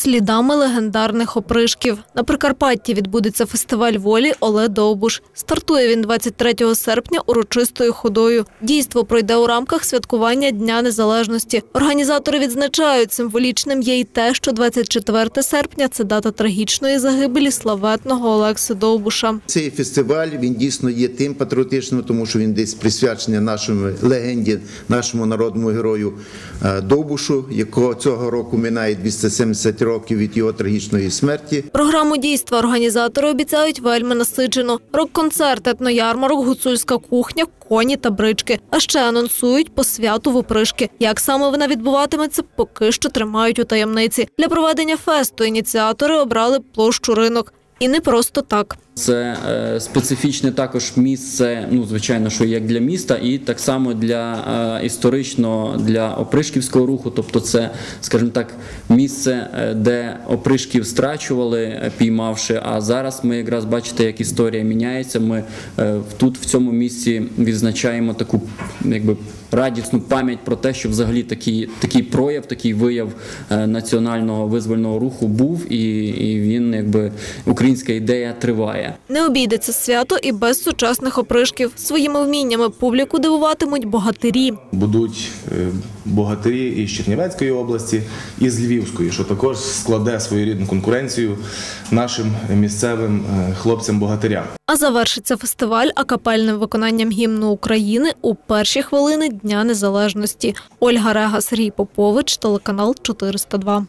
слідами легендарних опришків. На Прикарпатті відбудеться фестиваль волі Оле Довбуш. Стартує він 23 серпня урочистою ходою. Дійство пройде у рамках святкування Дня Незалежності. Організатори відзначають, символічним є й те, що 24 серпня це дата трагічної загибелі славетного Олекси Довбуша. Цей фестиваль він дійсно є тим патріотичним, тому що він десь присвячений нашому легенді, нашому народному герою е, Довбушу, якого цього року минає 270 років від його трагічної смерті. Програму дійства організатори обіцяють вельми насичено. Рок-концерт, етноярмарок, гуцульська кухня, коні та брички. А ще анонсують по святу в опришки. Як саме вона відбуватиметься, поки що тримають у таємниці. Для проведення фесту ініціатори обрали площу ринок. І не просто так. Це е, специфічне також місце, ну звичайно, що як для міста, і так само для е, історично для опришківського руху. Тобто, це, скажімо так, місце, е, де опришків страчували, е, піймавши. А зараз ми якраз бачите, як історія міняється. Ми тут в цьому місці відзначаємо таку, якби. Радісну пам'ять про те, що взагалі такий, такий прояв, такий вияв національного визвольного руху був, і, і він, якби українська ідея триває. Не обійдеться свято і без сучасних опришків. Своїми вміннями публіку дивуватимуть богатирі. будуть е, богатирі із Чернівецької області і з Львівської, що також складе своєрідну конкуренцію нашим місцевим е, хлопцям-богатирям. А завершиться фестиваль акапельним виконанням гімну України у перші хвилини Дня Незалежності. Ольга Рега, Сергій Попович, телеканал 402.